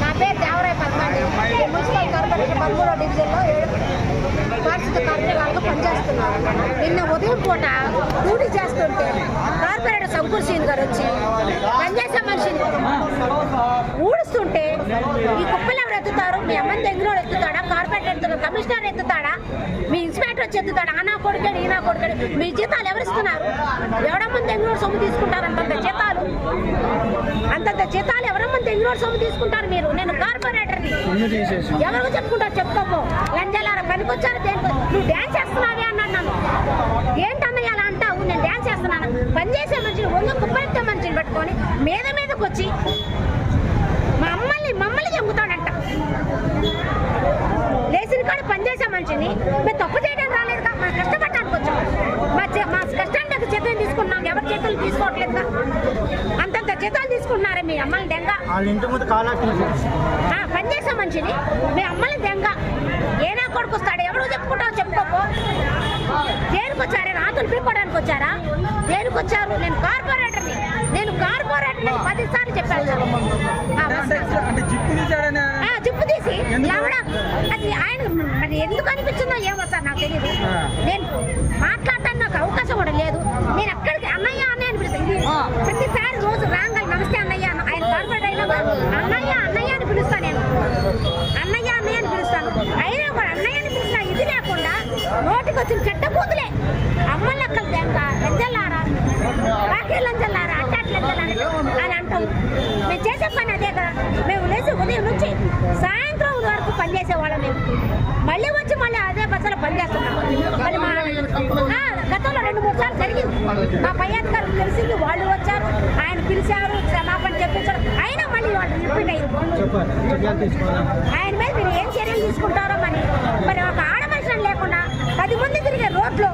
నా పేరు Devaraya పద్మాండి municipal corporation పదమూడో డివిజన్లో పారిశుద్ధ కార్మికులుగా పనిచేస్తున్నాను. నిన్న ఉదయం పూట డ్యూటీ చేస్తుంటే కార్పొరేటర్ శంకూర్ సీన్ గారు వచ్చి పనిచేసే మనిషిని ఊడుస్తుంటే ఈ కుప్పలు ఎవరు ఎత్తుతారు? మీ అమ్మని దగ్గర ఎత్తుతాడా? కార్పొరేటర్ ఎత్తుతాడు? కమిషనర్ ఎత్తుతాడా? మీ ఇన్స్పెక్టర్ వచ్చి ఎత్తుతాడా? ఆ నా ఈనా ఈ నా మీ జీతాలు ఎవరు ఇస్తున్నారు? ఎవడమ్మని దగ్గర సొమ్ము తీసుకుంటారంటే జీతాలు? అంతంత జీతాలు ఎవరమ్మని దగ్గర సొమ్ము తీసుకుంటారు మీరు. నేను కార్పొరేటర్ని. ఎవరికి చెప్పుకుంటారు చెప్పుకోపో లంజాలారా పనికొచ్చారు దేనికి. నువ్వు డ్యాన్స్ చేస్తున్నావే అన్నాడు నన్ను. ఏంటన్నయ్య అలా అంటావు? నేను డ్యాన్స్ చేస్తున్నాను. పని చేసే మనిషిని ఒళ్ళు కుప్పరెత్తే మనిషిని పెట్టుకొని మీద మీదకి వచ్చి మా అమ్మల్ని మమ్మల్ని చెంగుతాడంట లేచిన కాడ పనిచేసే మనిషిని మేము తప్పు చేయడానికి రాలేదుగా. మనం కష్టపడటానికి వచ్చాం. మా చే- మా కష్టానికి ఒక జీతం తీసుకున్నాం. ఎవరి చేతులు తీసుకోవట్లేదుగా. జీతాలు మీ అమ్మల్ని దెంగ. వాళ్ళ ఇంటి ముందు కాలాక్షన్ ఆ, పనిచేసే మనిషిని. మీ అమ్మని దెంగ. ఏనా కొడుకు వస్తాడు? ఎవరు చెప్పుకుంటావు చెప్పుకోపో దేనికి వచ్చారా? రాతులు పీక్కోవడానికి వచ్చారా? దేనికి వచ్చారు? నేను కార్పొరేటర్ని. నేను కార్పొరేటర్ని పది సార్లు చెప్పాను జిప్పు తీసి. లేవడం అది ఆయన మరి ఎందుకు అనిపించిందో ఏమో సార్ నాకు తెలియదు నేను మాట్లాడటానికి నోటికి వచ్చిన చెడ్డ బూతులే అమ్మ లెక్కలు దెంగ లంజల్లారా? బాకీ లంజల్లారా? అట్టాట్ లంజల్లారా? అని అంటాం మేము చేసే పని అదే కదా. మేము లేచి ఉదయం నుంచి సాయంత్రం వరకు పని చేసేవాళ్ళం మేము. మళ్ళీ వచ్చి మళ్ళీ అదే బస్సులో పని చేస్తున్నాం. మరి మా గతంలో రెండు మూడు సార్లు జరిగింది. మా పై అధికారులు తెలిసింది వాళ్ళు వచ్చారు ఆయన పిలిచారు క్షమాపణ చెప్పించారు. అయినా మళ్ళీ వాళ్ళు రిపీట్ తీసుకోవాలి? ఆయన మీద మీరు ఏం చర్యలు తీసుకుంటారో మరి? మరి ఒక ejemplo,